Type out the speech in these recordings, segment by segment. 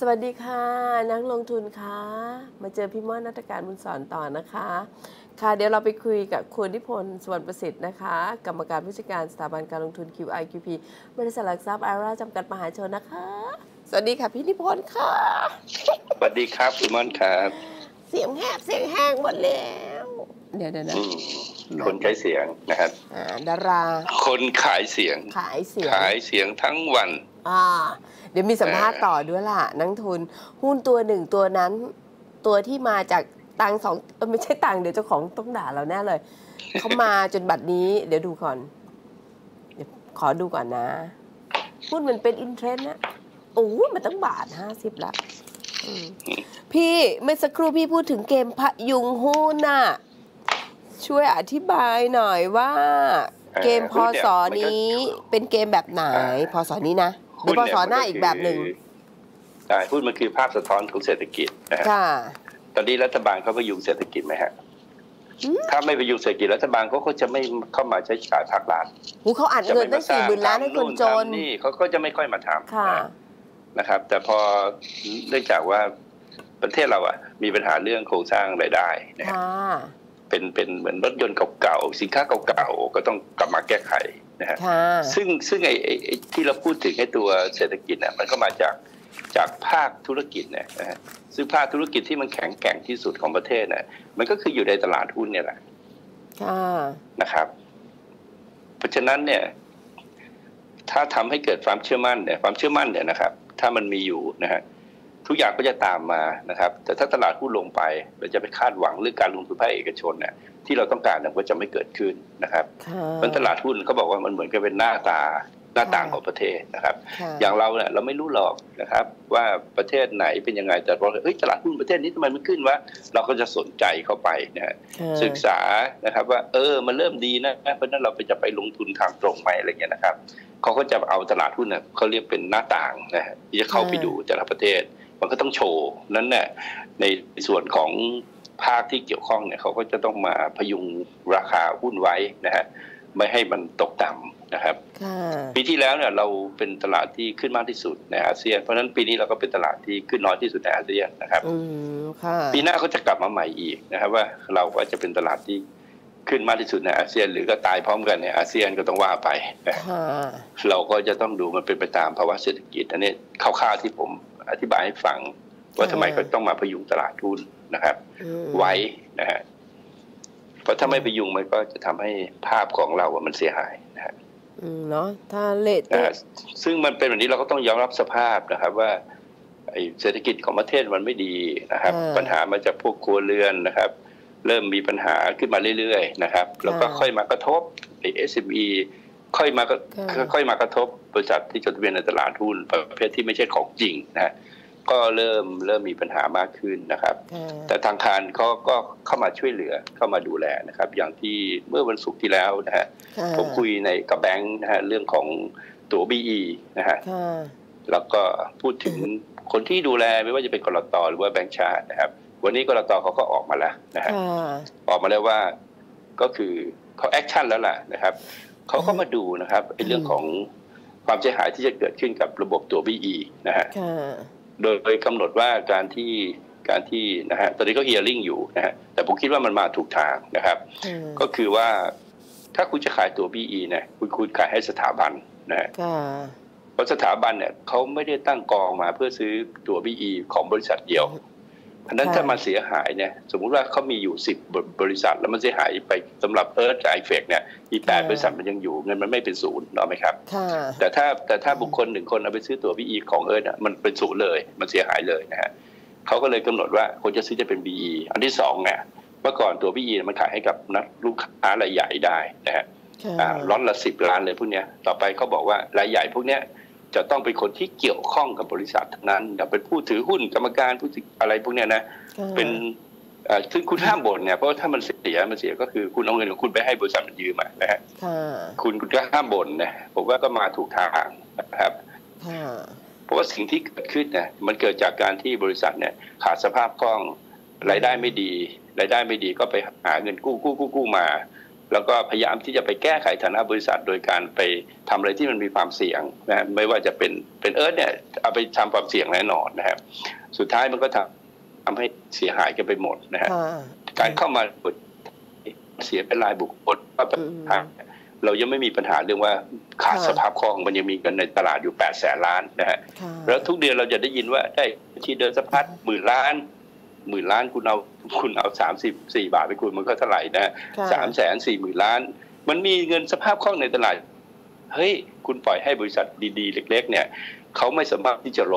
สวัสดีค่ะ นักลงทุนคะมาเจอพี่ม่อนนัตการบุญสอนต่อนะคะ ค่ะเดี๋ยวเราไปคุยกับคุณนิพนธ์สวนประสิทธิ์นะคะ กรรมการผู้จัดการสถาบันการลงทุน QIQP บริษัทหลักทรัพย์อาร่าจำกัดมหาชนนะคะ สวัสดีค่ะพี่นิพนธ์ค่ะ สวัสดีครับคุณม่อนครับ เสียงแหบเสียงแห้งหมดแล้ว เดี๋ยวเดี๋ยวนะอืมคนใช้เสียงนะครับอ่าดารา คนขายเสียง ขายเสียง ขายเสียงทั้งวัน อ่า เดี๋ยวมีสัมภาษณ์ต่อด้วยล่ะ นักทุน หุ้นตัวหนึ่งตัวนั้น ตัวที่มาจากตังสองเออไม่ใช่ตังเดี๋ยวเจ้าของต้องด่าเราแน่เลยเขามาจนบัดนี้ เดี๋ยวดูก่อน เดี๋ยวขอดูก่อนนะหุ้นมันเป็นอินเทรนด์นะโอ้ยมันตั้งบาทห้าสิบละอืมพี่เมื่อสักครู่พี่พูดถึงเกมพยุงหุ้นน่ะ ช่วยอธิบายหน่อยว่า เกมพศนี้เป็นเกมแบบไหนพศนี้นะ หรือพศหน้าอีกแบบหนึ่งใช่หุ้นมันคือภาพสะท้อนของเศรษฐกิจนะฮะค่ะตอนนี้รัฐบาลเขาพยุงเศรษฐกิจไหมฮะอืมถ้าไม่พยุงเศรษฐกิจรัฐบาลเขาก็จะไม่เข้ามาใช้จ่ายภาครัฐหูเขาอัดจะเงิไม่นตั้งสี่หมื่นล้านให้คนจนทำนี่เขาก็จะไม่ค่อยมาทำค่ะนะนะครับ แต่พอเนื่องจากว่าประเทศเราอะ มีปัญหาเรื่องโครงสร้างรายได้นะฮะค่ะเป็นเป็นเหมือนรถยนต์เก่าๆสินค้าเก่าๆก็ต้องกลับมาแก้ไข นะฮะค่ะซึ่งซึ่งไอ้ไอ้ไอ้ที่เราพูดถึงไอ้ตัวเศรษฐกิจเนี่ยมันก็มาจากจากภาคธุรกิจเนี่ยนะฮะซึ่งภาคธุรกิจที่มันแข็งแกร่งที่สุดของประเทศเนี่ยมันก็คืออยู่ในตลาดหุ้นเนี่ยแหละค่ะนะครับ เพราะฉะนั้นเนี่ย ถ้าทำให้เกิดความเชื่อมั่นเนี่ยความเชื่อมั่นเนี่ยนะครับ ถ้ามันมีอยู่นะฮะ ทุกอย่างก็จะตามมานะครับ แต่ถ้าตลาดหุ้นลงไปเราจะไปคาดหวังเรื่องการลงทุนภาคเอกชนเนี่ยที่เราต้องการเนี่ยก็จะไม่เกิดขึ้นนะครับค่ะมันตลาดหุ้นเขาบอกว่ามันเหมือนกับเป็นหน้าตาหน้าต่างของประเทศนะครับค่ะอย่างเราเนี่ยเราไม่รู้หรอกนะครับ ว่าประเทศไหนเป็นยังไงแต่พอเฮ้ยตลาดหุ้นประเทศนี้ทำไมมันขึ้นวะเราก็จะสนใจเข้าไปนะฮะค่ะศึกษานะครับว่าเออมันเริ่มดีนะเพราะฉะนั้นเราไปจะไปลงทุนทางตรงไหมอะไรเงี้ยนะครับเขาก็จะเอาตลาดหุ้นเนี่ยเขาเรียกเป็นหน้าต่างนะฮะที่จะเข้าไปดูแต่ละประเทศ มันก็ต้องโชว์นั้นเนี่ยในส่วนของภาคที่เกี่ยวข้องเนี่ยเขาก็จะต้องมาพยุงราคาหุ้นไว้นะฮะไม่ให้มันตกต่ำนะครับค่ะปีที่แล้วเนี่ยเราเป็นตลาดที่ขึ้นมากที่สุดในอาเซียน เพราะฉะนั้นปีนี้เราก็เป็นตลาดที่ขึ้นน้อยที่สุดในอาเซียนนะครับอืมค่ะปีหน้าเขาจะกลับมาใหม่อีกนะครับ ว่าเราก็จะเป็นตลาดที่ขึ้นมากที่สุดในอาเซียน หรือก็ตายพร้อมกันในอาเซียนก็ต้องว่าไปนะค่ะเราก็จะต้องดูมันเป็นไปตามภาวะเศรษฐกิจอันนี้คร่าวๆที่ผม อธิบายให้ฟัง ว่าทำไมเขาต้องมาพยุงตลาดทุนนะครับอืมไว้นะฮะเพราะถ้าไม่พยุงมันก็จะทำให้ภาพของเราอะมันเสียหายนะฮะอืมเนาะถ้าเลทนะฮะซึ่งมันเป็นแบบนี้เราก็ต้องยอมรับสภาพนะครับ ว่าไอ้เศรษฐกิจของประเทศมันไม่ดีนะครับ ปัญหามาจากพวกครัวเรือนนะครับ เริ่มมีปัญหาขึ้นมาเรื่อยๆนะครับ แล้วก็ค่อยมากระทบไอ้ SME ค่อยมาก็ค่อยมากระทบบริษัทที่จดทะเบียนในตลาดหุ้นประเภทที่ไม่ใช่ของจริงนะฮะก็เริ่มเริ่มมีปัญหามากขึ้นนะครับค่ะแต่ทางการเขาก็เข้ามาช่วยเหลือเข้ามาดูแลนะครับ อย่างที่เมื่อวันศุกร์ที่แล้วนะฮะค่ะผมคุยในกับแบงค์นะฮะเรื่องของตั๋ว BE นะฮะค่ะแล้วก็พูดถึงคนที่ดูแลไม่ว่าจะเป็นกรตหรือว่าแบงค์ชาตินะครับ วันนี้กรตเขาก็ออกมาแล้วนะฮะค่ะออกมาแล้วว่าก็คือเขาแอคชั่นแล้วล่ะนะครับ เขาก็มาดูนะครับไอ้เรื่องของความเสียหายที่จะเกิดขึ้นกับระบบตัว BE นะฮะค่ะโดยกำหนดว่าการที่การที่นะฮะตอนนี้ก็เฮียริ่งอยู่นะฮะแต่ผมคิดว่ามันมาถูกทางนะครับค่ะก็คือว่าถ้าคุณจะขายตัว BE เนี่ยคุณคุณขายให้สถาบันนะฮะค่ะเพราะสถาบันเนี่ยเขาไม่ได้ตั้งกองมาเพื่อซื้อตัว BE ของบริษัทเดียว อันนั้นค่ะถ้ามันเสียหายเนี่ยสมมุติว่าเขามีอยู่สิบบริษัท แล้วมันเสียหายไปสำหรับเอิร์ธไอเฟกเนี่ยอีแปดบริษัทมันยังอยู่เงินมันไม่เป็นศูนย์หรอกไหมครับค่ะแต่ถ้าแต่ถ้าบุคคลหนึ่งคนเอาไปซื้อตัว BE ของเอิร์ธอะมันเป็นศูนย์เลยมันเสียหายเลยนะฮะเขาก็เลยกำหนดว่าคนจะซื้อจะเป็น BE อันที่สองเนี่ยเมื่อก่อนตัว BE มันขายให้กับนักลูกค้ารายใหญ่ได้นะฮะค่ะอ่าร้อนละสิบล้านเลยพวกเนี้ยต่อไปเขาบอกว่ารายใหญ่พวกเนี้ย จะต้องเป็นคนที่เกี่ยวข้องกับบริษัททั้งนั้นอย่าเป็นผู้ถือหุ้นกรรมการผู้ถืออะไรพวกเนี้ยนะค่ะเป็นเอ่อซึ่งคุณห้ามบ่นเนี่ยเพราะว่าถ้ามันเสียมันเสียก็คือคุณเอาเงินของคุณไปให้บริษัทมันยืมอะนะฮะค่ะคุณคุณก็ห้ามบ่นนะผมว่าก็มาถูกทางนะครับค่ะเพราะว่าสิ่งที่เกิดขึ้นเนี่ยมันเกิดจากการที่บริษัทเนี่ยขาดสภาพคล่องรายได้ไม่ดีรายได้ไม่ดีก็ไปหาเงินกู้กู้กู้กู้มา แล้วก็พยายามที่จะไปแก้ไขฐานะบริษัท โดยการไปทำอะไรที่มันมีความเสี่ยงนะฮะไม่ว่าจะเป็นเป็นเอิร์ธเนี่ยเอาไปทำความเสี่ยงแน่นอนนะครับสุดท้ายมันก็ทำทำให้เสียหายกันไปหมดนะฮะค่ะการเข้ามาเสียเป็นรายบุคคลว่าเป็นอืมทางเรายังไม่มีปัญหาเรื่องว่าขาดค่ะสภาพคล่องมันยังมีเงินในตลาดอยู่8ปดแสนล้านนะฮะค่ะแล้วทุกเดือนเราจะได้ยินว่าได้ที่เดินสะพัดหมื่นล้าน หมื่นล้านคุณเอาคุณเอาสามสิบสี่บาทไปคุณมันก็เท่าไหร่นะค่ะสามแสนสี่หมื่นล้าน มันมีเงินสภาพคล่องในตลาดเฮ้ยคุณปล่อยให้บริษัทดีๆ เล็ก ๆ เนี่ยเขาไม่สามารถที่จะโล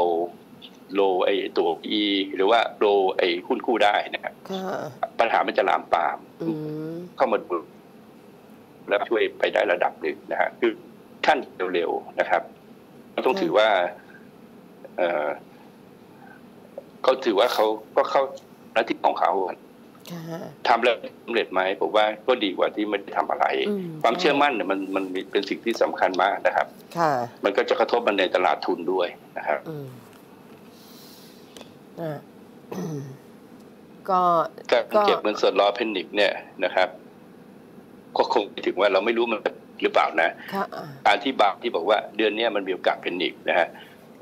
โลไอตัว E หรือว่าโลไอหุ้นกู้ได้นะครับค่ะปัญหามันจะลามปามอืมเข้ามาดูแล้วช่วยไปได้ระดับหนึ่งนะฮะคือขั้นเร็วๆนะครับเราต้องถือว่า เออเขาถือว่าเขาก็เข้าหน้าที่ของเขาค่ะทำแล้วสำเร็จไหมผมว่าก็ดีกว่าที่ไม่ได้ทำอะไรอืความเชื่อมั่นเนี่ยมันมันมีเป็นสิ่งที่สำคัญมากนะครับค่ะมันก็จะกระทบมันในตลาดทุนด้วยนะครับอืมอะอืมก็การก็เก็บเงินสดรอเพนนิกเนี่ยนะครับ ก็คงไม่ถึงว่าเราไม่รู้มันหรือเปล่านะค่ะการที่บางที่บอกว่าเดือนเนี้ยมันมีโอกาสเพนนิกนะฮะ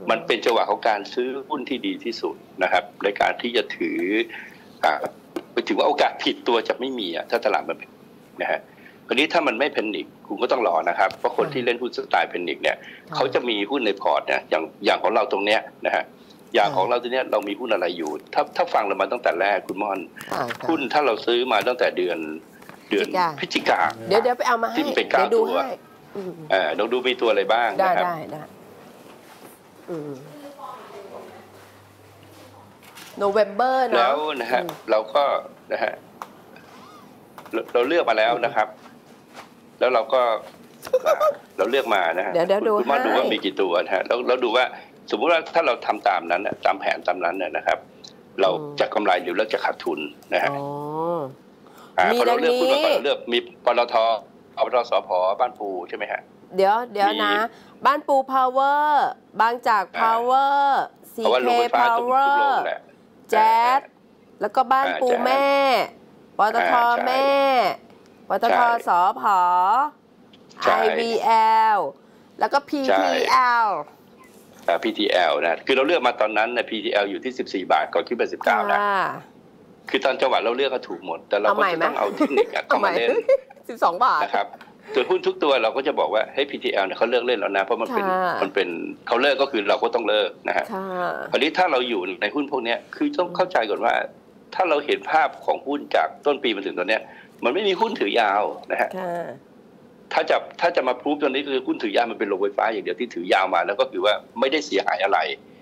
มันเป็นจังหวะของการซื้อหุ้นที่ดีที่สุดนะครับ ในการที่จะถืออ่าไปถึงว่าโอกาสผิดตัวจะไม่มีอะถ้าตลาดมันเป็นนะฮะคราวนี้ถ้ามันไม่เพนนิกคุณก็ต้องรอนะครับ เพราะคนที่เล่นหุ้นสไตล์เพนนิกเนี่ยเขาจะมีหุ้นในพอร์ตเนี่ยอย่างอย่างของเราตรงเนี้ยนะฮะอย่างของเราตรงเนี้ยเรามีหุ้นอะไรอยู่ ถ้าถ้าฟังเรามาตั้งแต่แรกคุณม่อนค่ะค่ะหุ้นถ้าเราซื้อมาตั้งแต่เดือนเดือนพฤศจิกาเดี๋ยวเดี๋ยวไปเอามาให้ที่มันเป็นเดี๋ยวดูเก้าตัวให้อืมเอ่อลองดูมีตัวอะไรบ้างได้นะครับได้ได้อืม โนเวมเบอร์เนาะแล้วนะฮะอืมเราก็นะฮะเราเราเลือกมาแล้วนะครับ แล้วเราก็อ่าเราเลือกมานะฮะเดี๋ยวเดี๋ยวดูคุณมาให้ดูว่ามีกี่ตัวนะฮะแล้วเราดูว่าสมมุติว่าถ้าเราทำตามนั้นน่ะตามแผนตามนั้นน่ะนะครับ เราจะกำไรหรือเราจะขาดทุนนะฮะอ๋ออ่ามีพอเราเลือกดังนี้พูดมาก่อนเราเลือกมีปตทอบตสพบ้านปูใช่ไหมฮะเดี๋ยวเดี๋ยวมีนะ บ้านปูพาวเวอร์ บางจากอ่าพาวเวอร์ซีเพราะว่าเคโรงไฟฟ้าพาวทุกเวอทุกโรงร์แหละแจ๊สแล้วก็บ้านอ่าปูแจ๊สแม่ปตทอ่าใช่แม่ปตใช่ทสอพอใช่ IVL แล้วก็ PTL อ่า PTL นะ คือเราเลือกมาตอนนั้นนะ PTL อยู่ที่ 14 บาท ก่อนขึ้นไป19 นะค่ะคือตอนจังหวะเราเลือกก็ถูกหมด แต่เราเอาก็ใหม่จะไหมต้องเอาเทคนิคอะเอาเข้าใหม่มาเล่นสิบสองบาทนะครับ ตัวหุ้นทุกตัวเราก็จะบอกว่าให้ PTL เนี่ยเขาเลิกเล่นแล้วนะ เพราะมันเป็นค่ะมันเป็นเขาเลิกก็คือเราก็ต้องเลิกนะฮะค่ะคราวนี้ถ้าเราอยู่ในหุ้นพวกเนี้ยคือต้องเข้าใจก่อนว่า ถ้าเราเห็นภาพของหุ้นจากต้นปีมาถึงตอนเนี้ย มันไม่มีหุ้นถือยาวนะฮะค่ะถ้าจะถ้าจะมาพูดตัวนี้คือหุ้นถือยาวมันเป็นโรงไฟฟ้าอย่างเดียวที่ถือยาวมาแล้วก็คือว่าไม่ได้เสียหายอะไรค่ะ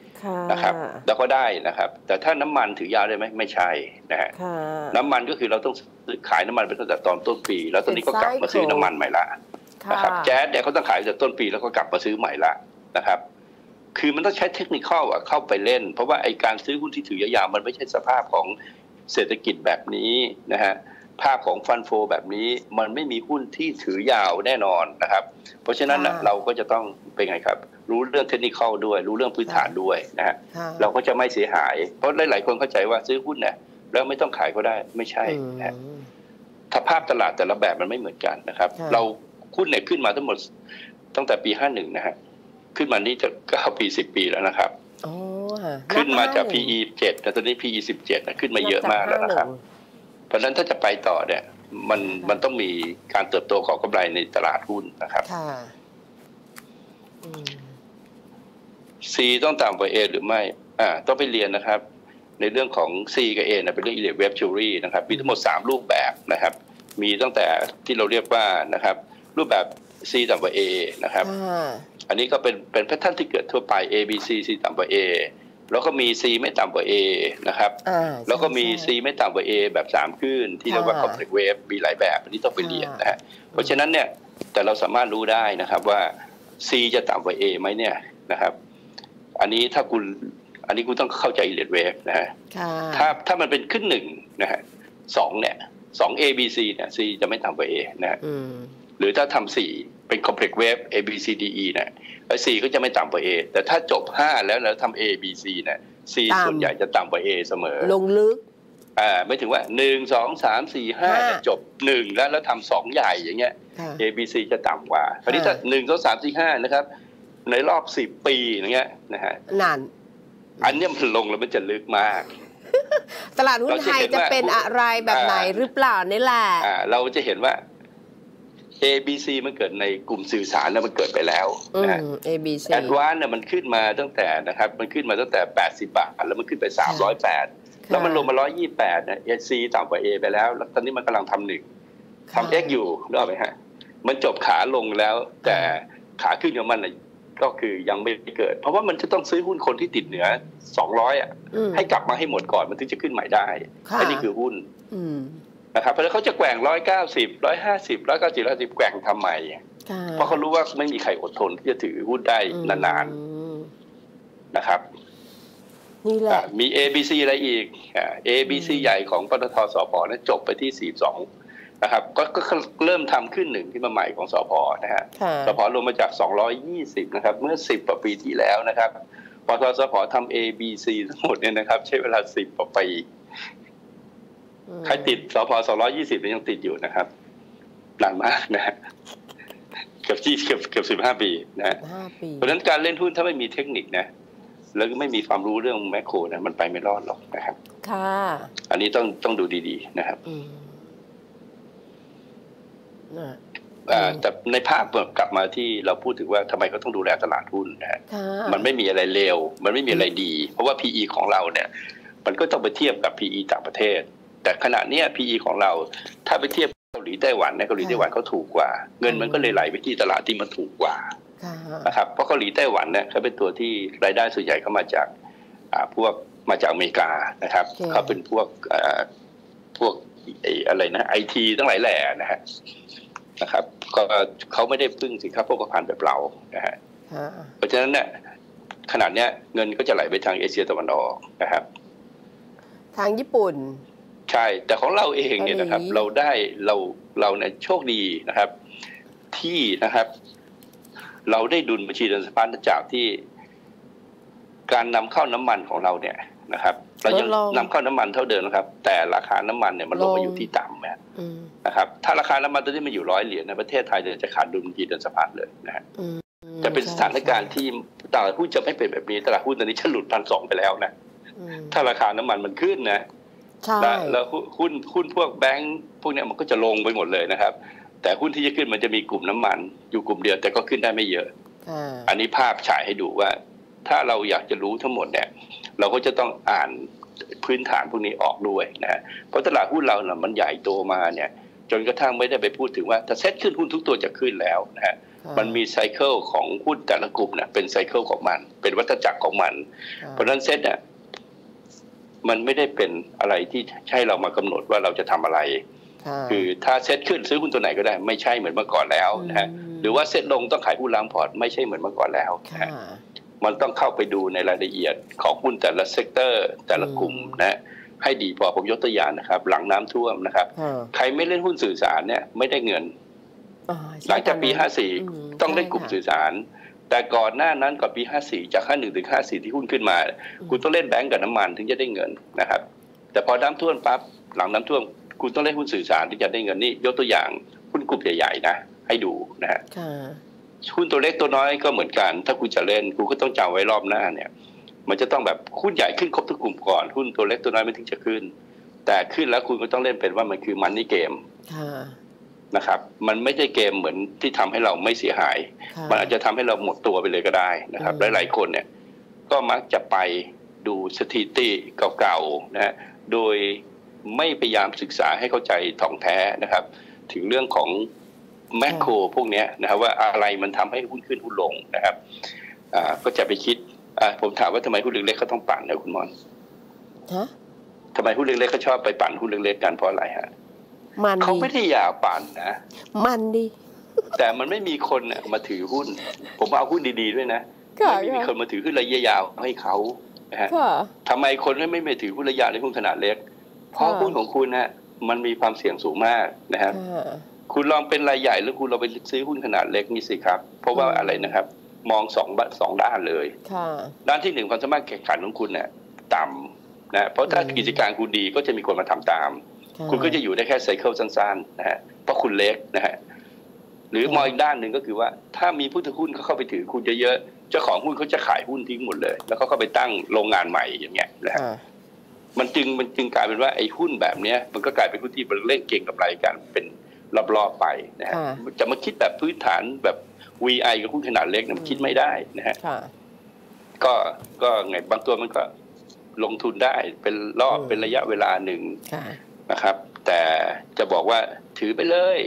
นะครับ แล้วก็ได้นะครับ แต่ถ้าน้ำมันถือยาวได้ไหมไม่ใช่นะฮะค่ะน้ำมันก็คือเราต้องซื้อขายน้ำมันไปตั้งแต่ตอนต้นปี แล้วตอนนี้ก็กลับมาซื้อน้ำมันใหม่ละค่ะนะครับแจ๊สเนี่ยเขาต้องขายตั้งแต่ต้นปีแล้วก็กลับมาซื้อใหม่ละนะครับคือมันต้องใช้เทคนิคเข้าอะเข้าไปเล่น เพราะว่าไอการซื้อหุ้นที่ถือยาวๆมันไม่ใช่สภาพของเศรษฐกิจแบบนี้นะฮะภาพของฟันโฟแบบนี้มันไม่มีหุ้นที่ถือยาวแน่นอนนะครับ เพราะฉะนั้นน่ะค่ะเราก็จะต้องเป็นไงครับ รู้เรื่องเทคนิคเข้าด้วย รู้เรื่องพื้นฐานด้วยนะฮะค่ะเราก็จะไม่เสียหาย เพราะหลาย ๆ คนเข้าใจว่าซื้อหุ้นเนี่ยแล้วไม่ต้องขายก็ได้ไม่ใช่อืมนะฮะสภาพตลาดแต่ละแบบมันไม่เหมือนกันนะครับค่ะเราหุ้นเนี่ยขึ้นมาทั้งหมดตั้งแต่ปีห้าหนึ่งนะฮะขึ้นมานี่จะเก้าปีสิบปีแล้วนะครับอ๋อค่ะขึ้นมาจากบ PE เจ็ดแต่ตอนนี้ PE สิบเจ็ดขึ้นมาเยอะมากแล้วนะครับบเพราะฉะนั้นถ้าจะไปต่อเนี่ย มันมันต้องมีการเติบโตของกำไรในตลาดหุ้นนะครับค่ะอืม C ต้องต่ำกว่า A หรือไม่อ่าต้องไปเรียนนะครับ ในเรื่องของ C กับ A นะเป็นเรื่อง Elite Web Theory นะครับมีทั้งหมด 3 รูปแบบนะครับ มีตั้งแต่ที่เราเรียกว่านะครับ รูปแบบ C ต่ำกว่า A นะครับค่ะอันนี้ก็เป็นเป็นแพทเทิร์นที่เกิดทั่วไป A B C C ต่ำกว่า A แล้วก็มี C ไม่ต่ำกว่า A นะครับอ่าแล้วก็มีใช่ C ไม่ต่ำกว่า A แบบสามคลื่นที่เรียกว่าค่ะ complex wave มีหลายแบบอันนี้ต้องไปเรียนค่ะนะฮะเพราะฉะนั้นเนี่ยแต่เราสามารถรู้ได้นะครับว่า C จะต่ำกว่า A ไหมเนี่ยนะครับ อันนี้ถ้าคุณอันนี้คุณต้องเข้าใจ Elliott wave นะฮะค่ะถ้าถ้ามันเป็นขึ้นหนึ่งนะฮะสองเนี่ยสอง A B C เนี่ย C จะไม่ต่ำกว่า A นะฮะอืมหรือถ้าทำสี่เป็น complex wave A B C D E เนี่ยแล้ว C ก็จะไม่ต่ำกว่า A แต่ถ้าจบห้าแล้วแล้วทำ A B C เนี่ย C ต่ำส่วนใหญ่จะต่ำกว่า A เสมอ ลงลึกอ่าไม่ถึงว่าหนึ่งสองสามสี่ห้าห้าจบหนึ่งแล้วแล้วทำสองใหญ่อย่างเงี้ยค่ะ A B C จะต่ำกว่าคราวนี้ถ้าหนึ่งสองสามสี่ห้านะครับ ในรอบสิบปีอย่างเงี้ยนะฮะนั่นอันเนี้ยมันลงแล้วมันจะลึกมาก ตลาดหุ้นไทยจะเป็นอะไรแบบไหนหรือเปล่านี่แหละอ่าเราจะเห็นว่า A B C มันเกิดในกลุ่มสื่อสารแล้วมันเกิดไปแล้วอืนะฮะม A B C แอดวานเนี่ยมันขึ้นมาตั้งแต่นะครับ มันขึ้นมาตั้งแต่ 80 บาท แล้วมันขึ้นไป 308 แล้วมันลงมา 128นะเอซีต่ำกว่า A ไปแล้ว แล้วตอนนี้มันกำลังทำหนึ่งทำ X อยู่รู้ไหมฮะ มันจบขาลงแล้ว แต่ขาขึ้นของมันน่ะ ก็คือยังไม่เกิด เพราะว่ามันจะต้องซื้อหุ้นคนที่ติดเหนือ200อะอืมให้กลับมาให้หมดก่อนมันถึงจะขึ้นใหม่ได้ค่ะอันนี้คือหุ้นอืมนะครับเพราะฉะนั้นเขาจะแกว่ง190 150 190 110แกว่งทำไมค่ะเพราะเขารู้ว่าไม่มีใครอดทนที่จะถือหุ้นได้นานอืมๆนะครับนี่แหละอะมี A B C อะไรอีกอ่า A B C อืมใหญ่ของปตทสพนั้นจบไปที่42 นะครับก็ก็เริ่มทำขึ้นหนึ่งขึ้นมาใหม่ของสพนะฮะค่ะสพลงมาจาก 220 นะครับ เมื่อ 10กว่าปีที่แล้วนะครับปตทสพทำ A B C ทั้งหมดเนี่ยนะครับ ใช้เวลา 10กว่าปีอืมใครติดสพ220เนี่ยยังติดอยู่นะครับนานมากนะฮะเกือบที่เกือบเกือบ15ปีนะฮะห้าปีเพราะฉะนั้นการเล่นหุ้นถ้าไม่มีเทคนิคนะแล้วก็ไม่มีความรู้เรื่องแมคโครนะมันไปไม่รอดหรอกนะครับ ค่ะ อันนี้ต้องต้องดูดีๆนะครับอืมน่ะอ่าอืม แต่ในภาพกลับมาที่เราพูดถึงว่าทำไมเขาต้องดูแลตลาดหุ้นนะฮะค่ะมันไม่มีอะไรเลวมันไม่มีอะไรดี เพราะว่า PE ของเราเนี่ย มันก็ต้องไปเทียบกับ PE ต่างประเทศ แต่ขณะเนี้ย PE ของเรา ถ้าไปเทียบเกาหลีไต้หวันเนี่ยเกาหลีไต้หวันเขาถูกกว่า เงินมันก็เลยไหลไปที่ตลาดที่มันถูกกว่าค่ะนะครับเพราะเกาหลีไต้หวันเนี่ยเขาเป็นตัวที่รายได้ส่วนใหญ่เขามาจากอ่าพวกมาจากอเมริกานะครับโอเคเขาเป็นพวกอ่าพวกไอ้อะไรนะไอทีทั้งหลายแหล่นะฮะนะครับ ก็เขาไม่ได้พึ่งสินค้าโภคภัณฑ์แบบเรานะฮะค่ะเพราะฉะนั้นเนี่ยขนาดเนี้ยเงินก็จะไหลไปทางเอเชียตะวันออกนะครับ ทางญี่ปุ่น ใช่ แต่ของเราเองเนี่ยนะครับเกาหลีเราได้เราเราเนี่ยโชคดีนะครับ ที่นะครับ เราได้ดุลบัญชีเดินสะพานจากที่การนำเข้าน้ำมันของเราเนี่ยนะครับ เรายังลดลงนำเข้าน้ำมันเท่าเดิมนะครับ แต่ราคาน้ำมันเนี่ยมันลงลมางอยู่ที่ต่ำนะอืมนะครับถ้าราคาน้ำมันตอนนี้มันอยู่ร้อยเหรียญในประเทศไทยเนี่ยจะขาดดุลบัญชีเดินสะพานเลยนะฮะอืมจะเป็นสถานการณ์ที่ตลาดหุ้นจะไม่เป็นแบบนี้ตลาดหุ้นตอนนี้จะหลุดพันสองไปแล้วนะอืมถ้าราคาน้ำมันมันขึ้นนะใช่แล้วแล้วหุ้นหุ้นพวกแบงก์พวกเนี้ยมันก็จะลงไปหมดเลยนะครับ แต่หุ้นที่จะขึ้นมันจะมีกลุ่มน้ำมัน อยู่กลุ่มเดียวแต่ก็ขึ้นได้ไม่เยอะค่ะอันนี้ภาพฉายให้ดูว่า ถ้าเราอยากจะรู้ทั้งหมดเนี่ยเราก็จะต้องอ่านพื้นฐานพวกนี้ออกด้วยนะฮะเพราะตลาดหุ้นเราเนี่ยมันใหญ่โตมาเนี่ยจนกระทั่งไม่ได้ไปพูดถึงว่าถ้าเซ็ตขึ้นหุ้นทุกตัวจะขึ้นแล้วนะฮะค่ะมันมีไซเคิลของหุ้นแต่ละกลุ่มเนี่ยเป็นไซเคิลของมัน เป็นวัฏจักรของมันค่ะเพราะฉะนั้นเซ็ตเนี่ยมันไม่ได้เป็นอะไรที่ใช่เรามากำหนดว่าเราจะทำอะไรค่ะคือถ้าเซ็ตขึ้นซื้อหุ้นตัวไหนก็ได้ ไม่ใช่เหมือนเมื่อก่อนแล้วนะฮะมหรือว่าเซ็ตลงต้องขายหุ้นล้างพอร์ตไม่ใช่เหมือนเมื่อก่อนแล้วนะค่ะฮะ มันต้องเข้าไปดูในรายละเอียดของหุ้นแต่ละเซกเตอร์แต่ละกลุ่มอืมนะให้ดีพอผมยกตัวอย่างนะครับ หลังน้ำท่วมนะครับค่ะใครไม่เล่นหุ้นสื่อสารเนี่ยไม่ได้เงินอ่าใช่หลังจากปีตอนนั้นอืม54 ต้องเล่นกลุ่มใช่สื่อสาร แต่ก่อนหน้านั้นก่อนปี 54 จาก 51 ถึง 54 ที่หุ้นขึ้นมา คุณต้องเล่นแบงก์กับน้ำมันถึงจะได้เงินนะครับ แต่พอน้ำท่วมปั๊บหลังน้ำท่วม คุณต้องเล่นหุ้นสื่อสารถึงจะได้เงินนี่ยกตัวอย่างหุ้นกลุ่มใหญ่ๆนะ ให้ดูนะฮะค่ะ หุ้นตัวเล็กตัวน้อยก็เหมือนกัน ถ้าคุณจะเล่นคุณก็ต้องจำไว้รอบหน้าเนี่ย มันจะต้องแบบหุ้นใหญ่ขึ้นครบทุกกลุ่มก่อน หุ้นตัวเล็กตัวน้อยมันถึงจะขึ้น แต่ขึ้นแล้วคุณก็ต้องเล่นเป็นว่ามันคือมันนี่เกมค่ะนะครับ มันไม่ใช่เกมเหมือนที่ทำให้เราไม่เสียหายค่ะมันอาจจะทำให้เราหมดตัวไปเลยก็ได้นะครับอืมหลายๆคนเนี่ย ก็มักจะไปดูสถิติเก่าๆนะฮะโดยไม่พยายามศึกษาให้เข้าใจถ่องแท้นะครับ ถึงเรื่องของ แมคโครพวกเนี้ยนะครับว่าอะไรมันทำให้หุ้นขึ้นหุ้นลงนะครับอ่าก็จะไปคิดอ่าผมถามว่าทำไมหุ้นเล็กๆเขาต้องปั่นนะคุณมอนฮะทำไมหุ้นเล็กๆเขาชอบไปปั่นหุ้นเล็กๆกันเพราะอะไรฮะมันเขาดีไม่ได้อยากปั่นนะมันดี แต่มันไม่มีคนน่ะมาถือหุ้น ผมเอาหุ้นดีๆด้วยนะค่ะไม่มีคนมาถือหุ้นระยะยาวให้เขานะฮะค่ะทำไมคนไม่ไม่ถือหุ้นระยะในหุ้นขนาดเล็ก เพราะค่ะหุ้นของคุณนะมันมีความเสี่ยงสูงมากนะครับ ค่ะคุณลองเป็นรายใหญ่แล้วคุณเราไปซื้อหุ้นขนาดเล็กนี่สิครับ เพราะว่าอืมอะไรนะครับ มองสองบสองด้านเลยค่ะด้านที่หนึ่งความสามารถแข่งขันของคุณเนี่ยต่นะเพราะถ้าอืมกิจการคุณดีก็จะมีคนมาทำตาม คุณก็จะอยู่ได้แค่ไซเคิลสั้นๆนะฮะเพราะคุณเล็กนะฮะหรือมองอีกด้านหนึ่งก็คือว่า ถ้ามีผู้ถือหุ้นเขาเข้าไปถือคุณเยอะๆเจ้าของหุ้นเขาจะขายหุ้นทิ้งหมดเลย แล้วเขาก็ไปตั้งโรงงานใหม่อย่างเงี้ยนะฮะค่ะมันจึงมันจึงกลายเป็นว่าไอ้หุ้นแบบเนี้ยมันก็กลายเป็นหุ้นที่มันเล่นเก่งกับไรกันเป็น รอบๆไปนะฮะค่ะจะมาคิดแบบพื้นฐานแบบ VI กับหุ้นขนาดเล็กเนี่ยมันคิดไม่ได้นะฮะค่ะก็ก็ไงบางตัวมันก็ลงทุนได้เป็นรอบอืมเป็นระยะเวลาหนึ่งค่ะนะครับ แต่จะบอกว่าถือไปเลย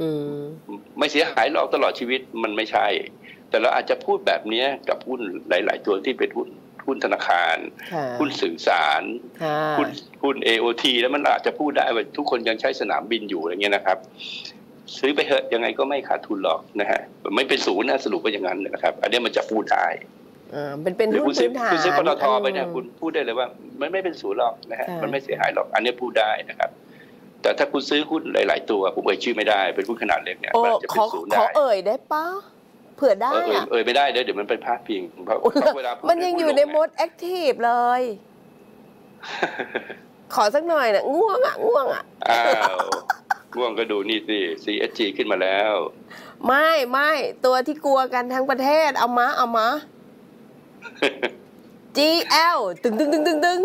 อืมไม่เสียหายหรอกตลอดชีวิตมันไม่ใช่ แต่เราอาจจะพูดแบบเนี้ยกับหุ้นหลาย ๆ ตัวที่เป็นหุ้น หุ้นธนาคารค่ะหุ้นสื่อสารค่ะหุ้นหุ้น AOT แล้วมันอาจจะพูดได้ว่าทุกคนยังใช้สนามบินอยู่อะไรเงี้ยนะครับ ซื้อไปเถอะยังไงก็ไม่ขาดทุนหรอกนะฮะไม่เป็นศูนย์นะสรุปว่าอย่างนั้นนะครับ อันเนี้ยมันจะพูดได้อ่าเป็นเป็นหรือหุ้นคุณซื้พื้อนฐานคุณซื้อปตทไปเนี่ยอืมคุณพูดได้เลยว่ามันไม่เป็นศูนย์หรอกนะฮะค่ะมันไม่เสียหายหรอกอันเนี้ยพูดได้นะครับ แต่ถ้าคุณซื้อหุ้นหลาย ๆ ตัวผมเอ่ยชื่อไม่ได้เป็นหุ้นขนาดเล็กเนี่ยโอ้มันอาจจะขเป็อนศูนย์ขได้อเอ่ยได้ปะเผื่อได้เออเอออะเอ่ยไม่ได้เดี๋ยวเดี๋ยวมันเป็นพาดพิงเพราะอุ๊ยเพราะเวลาพูดมันยังอยู่ในหุ้โหมดแอคทีฟเลย ขอสักหน่อยนะง่วงอะง่วงอะอ้าวง่วงก็ดูนี่สิ CSG ขึ้นมาแล้ว ไม่ไม่ตัวที่กลัวกันทั้งประเทศเอามาเอามา GL ตึงตึงตึงตึงตึง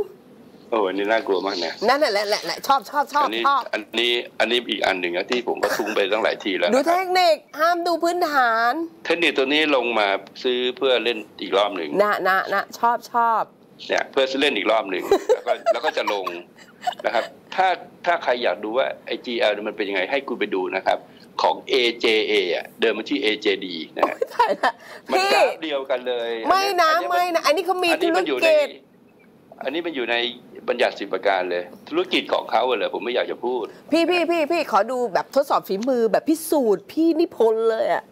โอ้อันนี่น่ากลัวมากนะนั่นแหละแหละแหละแหละชอบชอบชอบอันี้ชอบอันนี้อันนี้อีกอันหนึ่งนะที่ผมก็ซุ้งไปตั้งหลายทีแล้วดูนะคเทรับคนิคห้ามดูพื้นฐาน เทคนิคตัวนี้ลงมาซื้อเพื่อเล่นอีกรอบหนึ่งนะนะนะชอบชอบเนี่ยเพื่อเล่นอีกรอบหนึ่งแล้วก็แล้วก็จะลงนะครับ ถ้าถ้าใครอยากดูว่าไอ GL เนี่ยมันเป็นยังไงให้คุณไปดูนะครับของ AJA อะเดิมมันชื่อ AJD นะฮะใช่ละมันพี่กราฟเดียวกันเลย ไม่นะอัไม่นะ อันนี้เขามีอันธุนี้รมันอยู่ในกิจ อันนี้มันอยู่ในบัญญัติสิบประการเลย ธุรกิจของเขาเลยผมไม่อยากจะพูด พี่พี่พี่พี่ขอดูแบบทดสอบฝีมือแบบพิสูจน์พี่นิพนธ์เลยอะ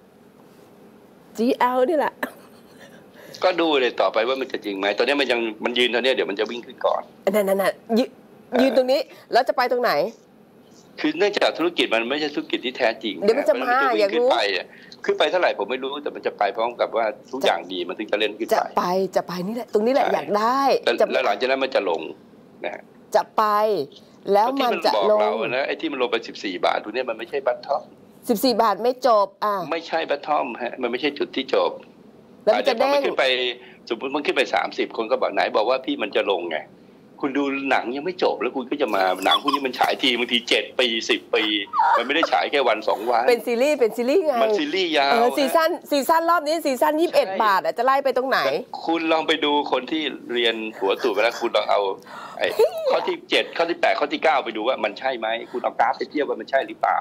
GL นี่แหละ ก็ดูเลยต่อไปว่ามันจะจริงไหมตอนนี้มันยังมันยืนตอนนี้ยเดี๋ยวมันจะวิ่งขึ้นก่อนนั่นนั่นนั่นยืนยืนตรงนี้แล้วจะไปตรงไหน คือเนื่องจากธุรกิจมันไม่ใช่ธุรกิจที่แท้จริงเดี๋ยวมันจะมาพรฉอยากรู้ขึ้นไปอะขึ้นไปเท่าไหร่ผมไม่รู้แต่มันจะไปพร้อมกับว่าทุกอย่างดีมันถึงจะเล่นขึ้นจะไปไปจะไปนี่แหละตรงนี้แหละใช่อยากได้แล้วจะแล้วหลังจากนั้นมันจะลงนะฮะจะไป แล้วที่มันมันจะบอกลงเราอะนะไอ้ที่มันลงไปสิบสี่บาทตัวเนี้ยมันไม่ใช่บัตทอม14 บาทไม่จบอะไม่ใช่บัตทอมฮะมันไม่ใช่จุดที่จบแล้วมันจะอาเด้พอมังขึ้นไปสมมติมันขึ้นไปสามสิบคนก็บอกไหนบอกว่าพี่มันจะลงไง คุณดูหนังยังไม่จบแล้วคุณก็จะมาหนังพวกนี้มันฉายทีบางทีเจ็ดปีสิบปี มันไม่ได้ฉายแค่วันสองวัน เป็นซีรีส์เป็นซีรีส์ไงมันซีรีส์ยาวเออซีฮะซั่นซีซั่นรอบนี้ซีซั่นยี่สิบเอ็ดใช่บาทอะจะไล่ไปตรงไหนแต่คุณลองไปดูคนที่เรียนหัวตูดไปแล้วคุณลองเอาไอ้ข้อที่เจ็ดข้อที่แปดข้อที่เก้าไปดูว่ามันใช่ไหมคุณเอากราฟไปเทียบว่ามันใช่หรือเปล่า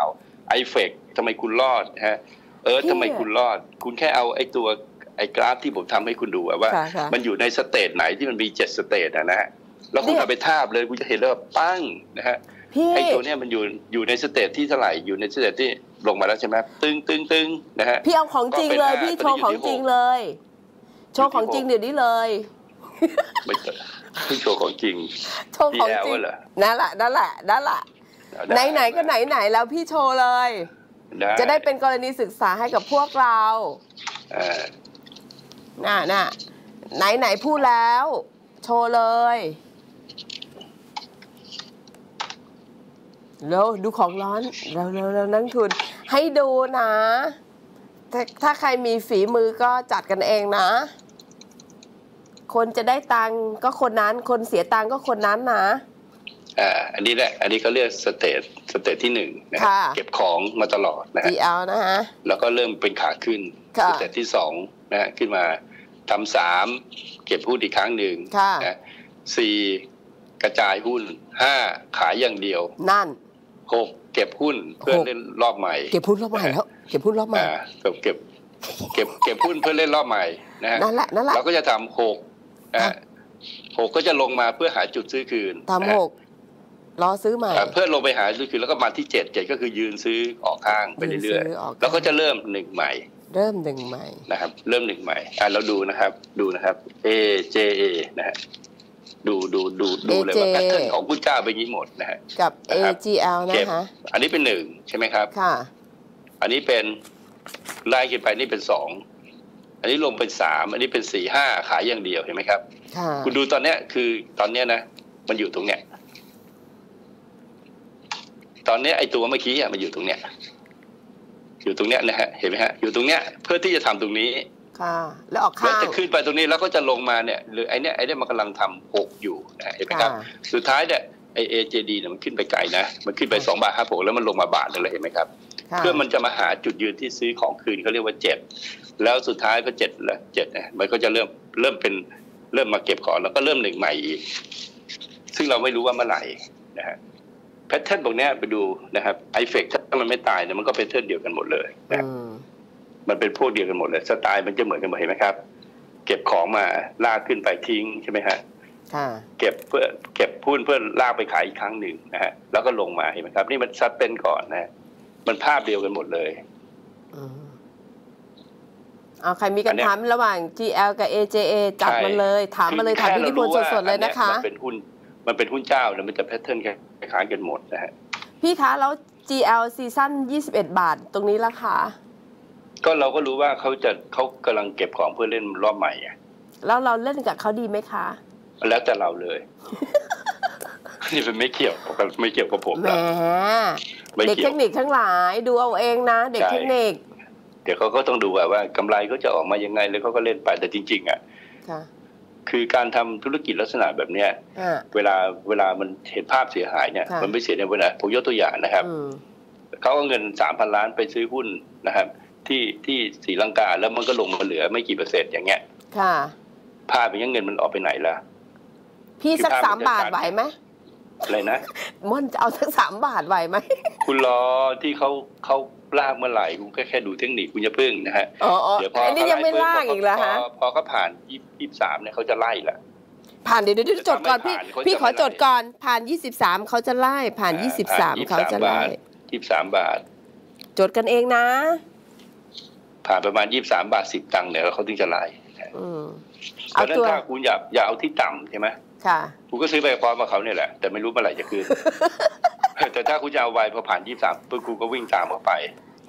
ไอเฟกทำไมคุณรอดฮะเออทำไมคุณรอด คุณแค่เอาไอ้ตัวไอ้กราฟที่ผมทำให้คุณดูอะว่าค่ะค่ะมันอยู่ในสเตจไหนที่มันมีเจ็ดสเตจอะนะฮะ แล้วคุณเนี่ยเอาไปทาบเลยคุณจะเห็นเลยว่าปั้งนะฮะพี่ไอ้ตัวเนี้ยมันอยู่อยู่ในสเตจที่เท่าไหร่อยู่ในสเตจที่ลงมาแล้วใช่ไหมตึงตึงตึงนะฮะพี่เอาของจริงเลยก็เป็นพี่ห้าโชว์ของจริงเลย โชว์ของจริงเดี๋ยวนี้เลยไม่เจอเพิ่งโชว์ของจริงโชว์ของจริง PL เหรอนั่นแหละนั่นแหละนั่นแหละไหนไหนๆก็ไหนไหนๆแล้วพี่โชว์เลย จะได้เป็นกรณีศึกษาให้กับพวกเราเอ่อน่ะน่ะไหนไหนๆพูดแล้ว โชว์เลย เร็วดูของร้อนเร็วเร็วเร็วนักทุนให้ดูนะถ้าถ้าใครมีฝีมือก็จัดกันเองนะ คนจะได้ตังค์ก็คนนั้น คนเสียตังค์ก็คนนั้นนะอ่าอันนี้แหละ อันนี้เขาเรียกสเตจสเตจที่หนึ่งนะฮะค่ะเก็บของมาตลอดนะฮะ GL นะฮะแล้วก็เริ่มเป็นขาขึ้นค่ะสเตจที่สองนะฮะขึ้นมาทำสามเก็บหุ้นอีกครั้งหนึ่งค่ะนะสี่กระจายหุ้นห้าขายอย่างเดียว นั่น หกเก็บหุ้นเพื่อหกเล่นรอบใหม่ เก็บหุ้นรอบใหม่แล้วเก็บหุ้นรอบใหม่อ่าเก็บเก็บเก็บเก็บหุ้นเพื่อเล่นรอบใหม่นะฮะนั่นแหละนั่นแหละเราก็จะทำหกนะฮะหกก็จะลงมาเพื่อหาจุดซื้อคืนนะทำฮะหกรอซื้อใหม่อ่าเพื่อลงไปหาซื้อคืนแล้วก็มาที่เจ็ดเจ็ดก็คือยืนซื้อออกข้างไปยืนเรื่อยซื้อออกๆแล้วก็จะเริ่มหนึ่งใหม่ เริ่มหนึ่งใหม่นะครับ เริ่มหนึ่งใหม่อ่าเราดูนะครับ ดูนะครับ A J A นะฮะ ดูดูดูดูเลยว่า AJ แพทเทิร์นของพุทธเจ้าเป็นอย่างนี้หมดนะฮะกับนะครับ AGL เก็บนะคะอันนี้เป็นหนึ่งใช่ไหมครับค่ะ อันนี้เป็นไล่ขึ้นไปนี่เป็นสองอันนี้ลงเป็นสามอันนี้เป็นสี่ห้าขายอย่างเดียวเห็นไหมครับค่ะคุณดูตอนเนี้ยคือตอนเนี้ยนะมันอยู่ตรงเนี้ยตอนเนี้ยไอ้ตัวเมื่อกี้อะมันอยู่ตรงเนี้ยอยู่ตรงเนี้ยนะฮะเห็นไหมฮะอยู่ตรงเนี้ยเพื่อที่จะทำตรงนี้ ค่ะแล้วออกแล้วข้างจะขึ้นไปตรงนี้แล้วก็จะลงมาเนี่ยหรือไอ้เนี้ยไอ้เนี้ยมันกำลังทำหกอยู่นะเห็นไหมครับค่ะสุดท้ายเนี่ยไอเอเจดีเนี่ยมันขึ้นไปไกลนะ มันขึ้นไปสองบาทห้าหกแล้วมันลงมาบาทหนึงเลยเห็นไหมครับค่ะเพื่อมันจะมาหาจุดยืนที่ซื้อของคืนเขาเรียกว่าเจ็ดแล้วสุดท้ายก็เจ็ดแล้วเจ็ดเนี่ยมันก็จะเริ่มเริ่มเป็นเริ่มมาเก็บของแล้วก็เริ่มหนึ่งใหม่อีก ซึ่งเราไม่รู้ว่าเมื่อไหร่นะฮะแพทเทิร์นพวกเนี้ยไปดูนะครับไอเฟกถ้ามันไม่ตายเนี่ยมันก็เป็นแพทเทิร์นเดียวกันหมดเลยนะอื มมันเป็นพวกเดียวกันหมดเลยสไตล์มันจะเหมือนกันหมดเห็นไหมครับ เก็บของมาลากขึ้นไปทิ้งใช่ไหมฮะค่ะเก็บเพื่อเก็บหุ้นเพื่อลากไปขายอีกครั้งหนึ่งนะฮะแล้วก็ลงมาเห็นไหมครับ นี่มันซัดเป็นก่อนนะฮะมันภาพเดียวกันหมดเลยอืมเอาใครมีอักันนเนี้ยถามระหว่าง GL กับ AJA จัดใช่มาเลย ถามมาเลยคือถามแค่พี่นิพนธ์เรารู้สดๆเลยว่านะคะอัมันเป็นหุ้นมันเป็นหุ้นเจ้าแล้วมันจะแพทเทิร์นคล้ายๆกันหมดนะฮะพี่คะแล้ว GL ซีซั่น21 บาทตรงนี้ราคา ก็เราก็รู้ว่าเขาจะเขากำลังเก็บของเพื่อเล่นรอบใหม่ไงแล้วเราเล่นกับเขาดีไหมคะ แล้วแต่เราเลย นี่เป็นไม่เกี่ยวกับไม่เกี่ยวกับผมแหมนะไม่เด็กเกี่เทยวคนิคทั้งหลายดูเอาเองนะเด็กใช่เทคนิค เดี๋ยวเขาก็ต้องดูว่าว่ากำไรเขาจะออกมายังไงแล้วเขาก็เล่นไปแต่จริง ๆ อะค่ะคือการทำธุรกิจลักษณะแบบเนี้ยอ่าเวลาเวลามันเห็นภาพเสียหายเนี่ยค่ะมันไม่เสียในเวลาผมยกตัวอย่างนะครับอืมเขาเอาเงินสามพันล้านไปซื้อหุ้นนะครับ ที่ที่ศรีลังกาแล้วมันก็ลงมาเหลือไม่กี่เปอร์เซ็นต์อย่างเงี้ย ค่ะ ภาพอย่างเงี้ยเงินมันออกไปไหนล่ะ พี่สักคือภาพสามมันจะบาทตัดไหวไหมอะไรนะม่อนจะเอาสักสามบาทไหวไหมคุณรอที่เขาเขาลากเมื่อไหร่คุณก็แค่ดูเทคนิคคุณจะพึ่งนะฮะอ๋ออ๋อเดี๋ยวพออันนี้ยังไม่เขล่างอีกแล้วพฮะพอเขาผ่านยี่สิบสามเนี่ยเขาจะไล่ละผ่านเดี๋ยวเดี๋ยวเดี๋ยวจดก่อนพี่ถ้าไม่ผ่านเขาจะพี่ขอไม่ไล่จดก่อนผ่าน23เขาจะไล่ผ่าน23เขาจะไล่ยี่สิบสามบาทจดกันเองนะ ผ่านประมาณยี่สิบสามบาทสิบตังค์เนี่ยแล้วเขาถึงจะไล่อืมเพเอาราะฉะนั้นตัวถ้าคุณอย่าอย่าเอาที่ต่ำใช่ไหมค่ะคุณก็ซื้อไปพร้อมกับเขาเนี่ยแหละ แต่ไม่รู้เมื่อไหร่จะคืนแต่ถ้าคุณจะเอาไวพอผ่านยี่สามปุ๊บคุณก็วิ่งตามเขาไป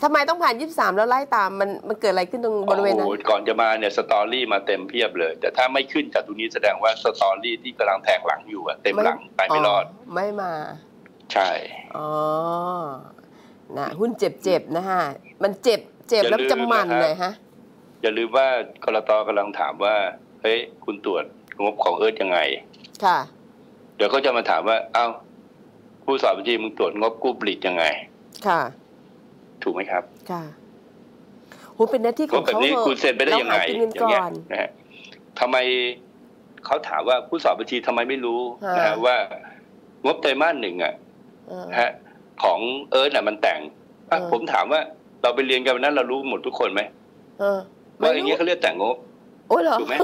ทำไมต้องผ่าน23แล้วไล่ตามมันมันเกิดอะไรขึ้นตรงบริเวณนั้นโอ้โหก่อนจะมาเนี่ยสตอรี่มาเต็มเพียบเลย แต่ถ้าไม่ขึ้นจากตรงนี้แสดงว่าสตอรี่ที่กำลังแทงหลังอยู่อะเต็มหลังไปไม่รอด ไม่มา ใช่อ๋อนะหุ้นเจ็บๆนะฮะมันเจ็บ เจ็บแล้วมันจะมันเลยฮะ อย่าลืมว่ากรตกำลังถามว่าเฮ้ยคุณตรวจงบของเอิร์ธยังไง ค่ะ เดี๋ยวก็จะมาถามว่า เอ้า ผู้สอบบัญชีมึงตรวจงบกู้ผลิตยังไง ค่ะ ถูกไหมครับ ค่ะโหเป็นหน้าที่ขก็องแบบเขานี้เถอะคุณเซ็นไปได้ยังไงเราหากินเงินอย่างก่เงี้ยอนนะฮะทำไมเขาถามว่าผู้สอบบัญชีทำไมไม่รู้ฮะนะฮะว่างบไตรมาสหนึ่งอะเออนะฮะของเอิร์ธน่ะมันแต่งอะเออผมถามว่า เราไปเรียนกันวันนั้นเรารู้หมดทุกคนไหมเออว่าอย่างเงี้ยเขาเรียกแต่งงบโอ้ยเหรอถูกไหม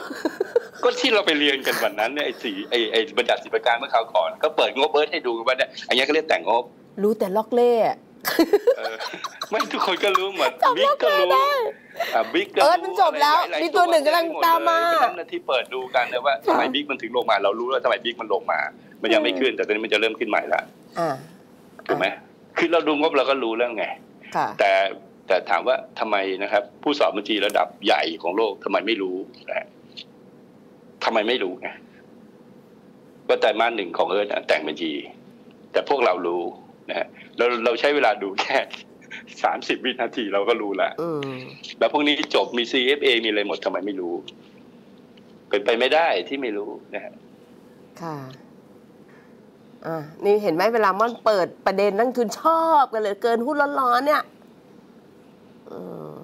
ก็ที่เราไปเรียนกันวันนั้นเนี่ยไอ้สีไอ้ไอ้บรรดาศิลปการเมื่อคราวก่อน ก็เปิดงบเอิร์ธให้ดูกันว่าเนี่ยอันนี้เขาเรียกแต่งงบ รู้แต่ล็อกเล่อะเออไม่ทุกคนก็รู้หมดจำบิ๊กก็รู้ได้อะบิ๊กก็เอิร์ธรู้มันจบแล้วอะไรหายๆมีตัวหนึ่งกำลังตามมาเพระฉะนั้นที่เปิดดูกันนะว่าทำไมบิ๊กมันถึงลงมาเรารู้แล้วทำไมบิ๊กมันลงมา มันยังไม่ขึ้น แต่ตอนนี้มันจะเริ่มขึ้นใหม่ละอ่าถูกไหมคือเราดูงบเราก็รู้แล้วไงค่ะแต่ แต่ถามว่าทำไมนะครับ ผู้สอบบัญชีระดับใหญ่ของโลกทำไมไม่รู้นะฮะทำไมไม่รู้ไงว่าไตรมาสหนึ่งของเอิร์ธแต่งบัญชี แต่พวกเรารู้นะฮะเราเราใช้เวลาดูแค่สามสิบวินาทีเราก็รู้แล้วอืมแล้วพวกนี้จบมี CFA มีอะไรหมดทำไมไม่รู้ เป็นไปไม่ได้ที่ไม่รู้นะฮะค่ะอ่านี่เห็นไหมเวลามันเปิดประเด็นนักทุนชอบกันเหลยเกินหุ้นร้อนๆเนี่ยอืม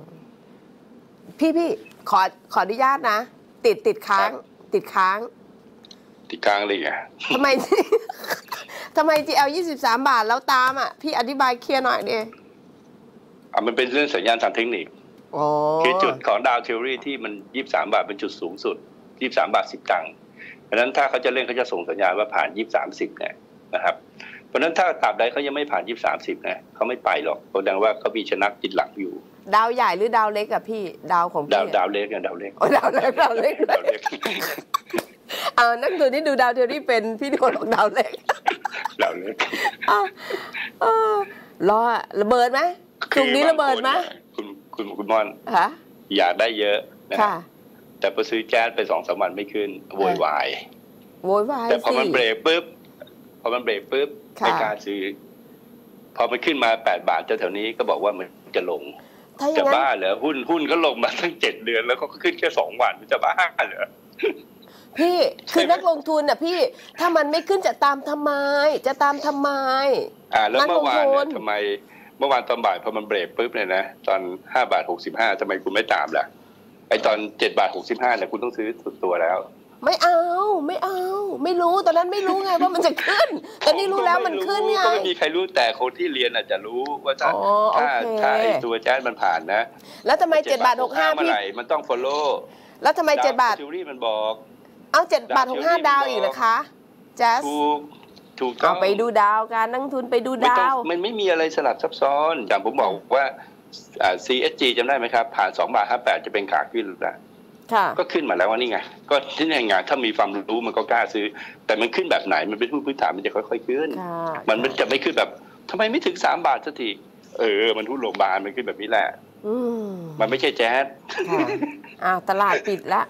พี่พี่ขอขออนุญาตนะ ติดติดค้าง ติดค้าง ติดกลางเลยไงทำไมทำไม GL 23บาทแล้วตามอะ พี่อธิบายเคลียร์หน่อยดิอะมันเป็นเรื่องสัญญาณทางเทคนิคโอ้คือจุดของดาวเทอรี่ที่มันยี่สามบาทเป็นจุดสูงสุดยี่สามบาทสิบตังค์เพราะฉะนั้นถ้าเขาจะเล่นเขาจะส่งสัญญาณว่าผ่านยี่สามสิบเนี่ยนะครับเพราะฉะนั้นถ้าตราบใดเขายังไม่ผ่านยี่สามสิบเนี่ยเขาไม่ไปหรอกแสดงว่าเขามีชนะติดหลังอยู่ ดาวใหญ่หรือดาวเล็กอะพี่ดาวของดาพี่วอะดาวเล็กเนี่ยดาวเล็กโอ้ดาวเล็กดาวเล็กดาวเล็กเออนักดูนี่ดูดาวเทอรี่เป็นพี่นิโคบอกดาวเล็กดาวเล็กอะเออรอระเบิดไหมจุกนี้ระเบิดไหมคุณคุณคุณม่อนฮะอยากได้เยอะนะค่ะแต่พอซื้อแจ๊สไปสองสามวันไม่ขึ้นโวยวายโวยวายแต่พอสิมันเบรกปุ๊บพอมันเบรกปุ๊บค่ะไม่กล้าซื้อพอมันขึ้นมาแปดบาทแถวๆนี้ก็บอกว่ามันจะลง ถ้าอจะย่างนั้นบ้าเหรอหุ้นหุ้นก็ลงมาตั้งเจ็ดเดือนแล้วก็ขึ้นแค่สองวันมันจะบ้าเหรอ พี่คือนักลงทุนน่ะพี่ถ้ามันไม่ขึ้นจะตามทำไม จะตามทำไม อ่าแล้วนักลงเมื่อวานทุเนี่ยน ทำไมเมื่อวานตอนบ่ายพอมันเบรกปุ๊บเนี่ยนะตอนห้าบาทหกสิบห้าทำไมคุณไม่ตามล่ะไอตอนเจ็ดบาทหกสิบห้าเนี่ยคุณต้องซื้อสุดตัวแล้ว ไม่เอาไม่เอา ไม่รู้ตอนนั้นไม่รู้ไงว่ามันจะขึ้นตอนนี้รู้แล้วมันขึ้นไงก็ไม่มีใครรู้แต่คนที่เรียนอาจจะรู้ว่าถ้าอ๋อโอถ้าเคถ้าไอตัวแจ๊สมันผ่านนะ แล้วทำไมเจ็ดบาทหกห้าเมื่อพี่ไหร่มันต้อง follow แล้วทำไมเจ็ดบาทจิวรี่มันบอก เอาเจ็ดบาทหกห้าดาวดาวเทียมอีกเหรอคะแจ๊สถูกถูกต้เอาองไปดูดาวการนักทุนไปดูไม่ดาต้องวมันไม่มีอะไรสลับซับซ้อนอย่างผมบอกว่าอ่า CSG จำได้ไหมครับ ผ่าน2บาท58จะเป็นขาขึ้นแล้วค่ะ ก็ขึ้นมาแล้วว่านี่ไงก็ที่ในงานถ้ามีความรู้มันก็กล้าซื้อ แต่มันขึ้นแบบไหนมันเป็นหุ้นพื้นฐานมันจะค่อยๆขึ้นค่ะมันมันจะไม่ขึ้นแบบทำไมไม่ถึง3บาทสักทีเออ มันหุ้นโรงพยาบาลมันขึ้นแบบนี้แหละอืมมันไม่ใช่แจ๊สค่ะอ่าตลาดปิดละ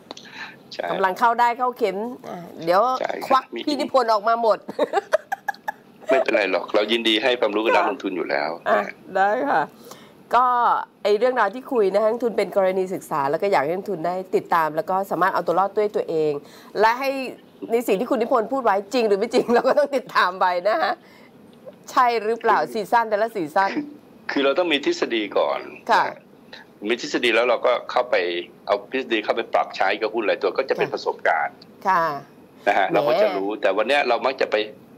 ใช่กำลังเข้าได้เข้าเข็มอ่าเดี๋ยวใช่ครับควักมีพี่นิพนธ์ออกมาหมด ไม่เป็นไรหรอก เรายินดีให้ความรู้กับนักลงทุนอยู่แล้วอะได้ค่ะ ก็ไอเรื่องราวที่คุยนะนักลงทุนเป็นกรณีศึกษา แล้วก็อยากให้นักลงทุนได้ติดตาม แล้วก็สามารถเอาตัวรอดด้วยตัวเอง และให้ในสิ่งที่คุณนิพนธ์พูดไว้จริงหรือไม่จริงเราก็ต้องติดตามไปนะฮะใช่หรือเปล่าซีซั่นแต่ละซีซั่นคือเราต้องมีทฤษฎีก่อนค่ะมีทฤษฎีแล้วเราก็เข้าไปเอาทฤษฎีเข้าไปปรับใช้กับหุ้นหลายตัวก็จะเป็นค่ะประสบการณ์ค่ะนะฮะแหมเราก็จะรู้แต่วันเนี้ยเรามักจะไป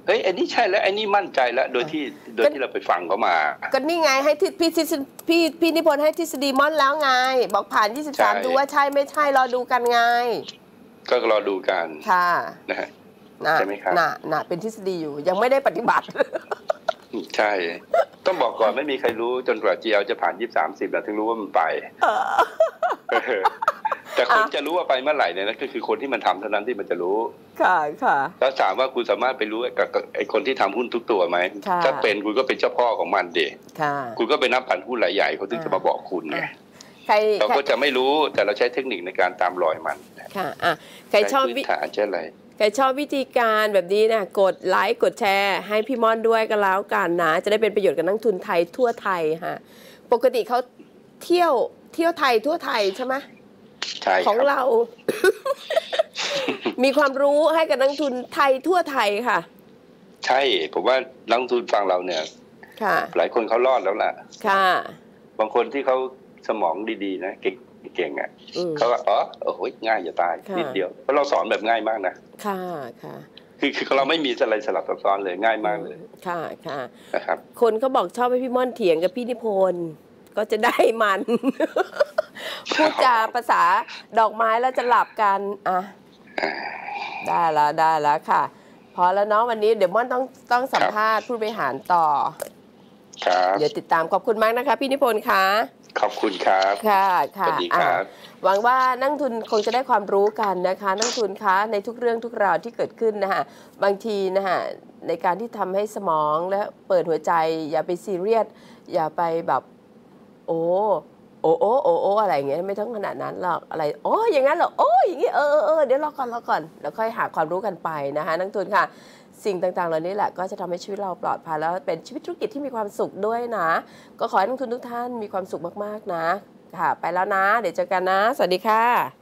เฮ้ยไอ้นี่ใช่แล้วไอ้นี่มั่นใจแล้วโดยที่โดยที่เราไปฟังเขามา ก็นี่ไงให้ที่พี่ทฤษพี่พี่นิพนธ์ให้ทฤษฎีม่อนแล้วไง บอกผ่านใช่23 ดูว่าใช่ไม่ใช่รอดูกันไง ก็รอดูกันค่ะนะฮะน่ะใช่ไหมครับน่ะน่ะเป็นทฤษฎีอยู่ยังไม่ได้ปฏิบัติ ใช่ ต้องบอกก่อนไม่มีใครรู้จนกว่า GL จะผ่าน20 30แล้วถึงรู้ว่ามันไปเออแต่คนอะจะรู้ว่าไปเมื่อไหร่เนี่ยนะก็คือคนที่มันทำเท่านั้นที่มันจะรู้ ค่ะค่ะแล้วถามว่าคุณสามารถไปรู้กับกับไอ้คนที่ทำหุ้นทุกตัวไหมค่ะถ้าเป็นคุณก็เป็นเจ้าพ่อของมันเดค่ะ คุณก็ไปนับพันหุ้นรายใหญ่เขาถึงจะมาบอกคุณไงอะใครเราใครก็จะไม่รู้แต่เราใช้เทคนิคในการตามรอยมันค่ะอะใครชอบใช้วิพื้นฐานใช่อะไร ใครชอบวิธีการแบบนี้นะกดไลค์กดแชร์ ให้พี่ม่อนด้วยกันแล้วกันนะ จะได้เป็นประโยชน์กับนักทุนไทยทั่วไทยฮะปกติเขาเที่ยวเที่ยวไทยทั่วไทยใช่ไหมใช่คของรับเรา มีความรู้ให้กับนักทุนไทยทั่วไทยค่ะ ใช่ผมว่านักลงทุนฟังเราเนี่ยค่ะหลายคนเขารอดแล้วล่ะ ค่ะ บางคนที่เขาสมองดีๆนะเก่ง เก่งๆอะอืมเขาก็อ๋อโอ้โหง่ายจะตายค่ะนิดเดียวเพราะเราสอนแบบง่ายมากนะค่ะค่ะคือคือเราไม่มีอะไรสลับซับซ้อนเลยง่ายมากเลย ค่ะค่ะนะครับคนเขาบอกชอบให้พี่ม่อนเถียงกับพี่นิพนธ์ก็จะได้มันพูดจาภาษาดอกไม้แล้วจะหลับกันอะอ่าได้แล้วได้แล้วค่ะ พอแล้วเนาะวันนี้เดี๋ยวม่อนต้องต้องสัมภาษณ์ผู้บริหารต่อ ครับ เดี๋ยวติดตามขอบคุณมากนะคะ พี่นิพนธ์ค่ะ ขอบคุณครับค่ะค่ะสวัสดีครับอะหวังว่านักทุนคงจะได้ความรู้กันนะคะ นักทุนคะในทุกเรื่องทุกราวที่เกิดขึ้นนะคะบางทีนะคะในการที่ทำให้สมองและเปิดหัวใจ อย่าไปซีเรียสอย่าไปแบบโอ้โอ้โอ้โอ้โอ้อะไรอย่างเงี้ยไม่ต้องขนาดนั้นหรอกอะไรโอ้อย่างนั้นเหรอโอ้อย่างงี้เออเออเออเดี๋ยวรอก่อนรอก่อนแล้วค่อยหาความรู้กันไปนะคะนักทุนค่ะ สิ่งต่างๆ เหล่านี้แหละก็จะทำให้ชีวิตเราปลอดภัยแล้วเป็นชีวิตธุรกิจที่มีความสุขด้วยนะ ก็ขอให้นักทุนทุกท่านมีความสุขมากๆนะ ค่ะ ไปแล้วนะ เดี๋ยวเจอกันนะ สวัสดีค่ะ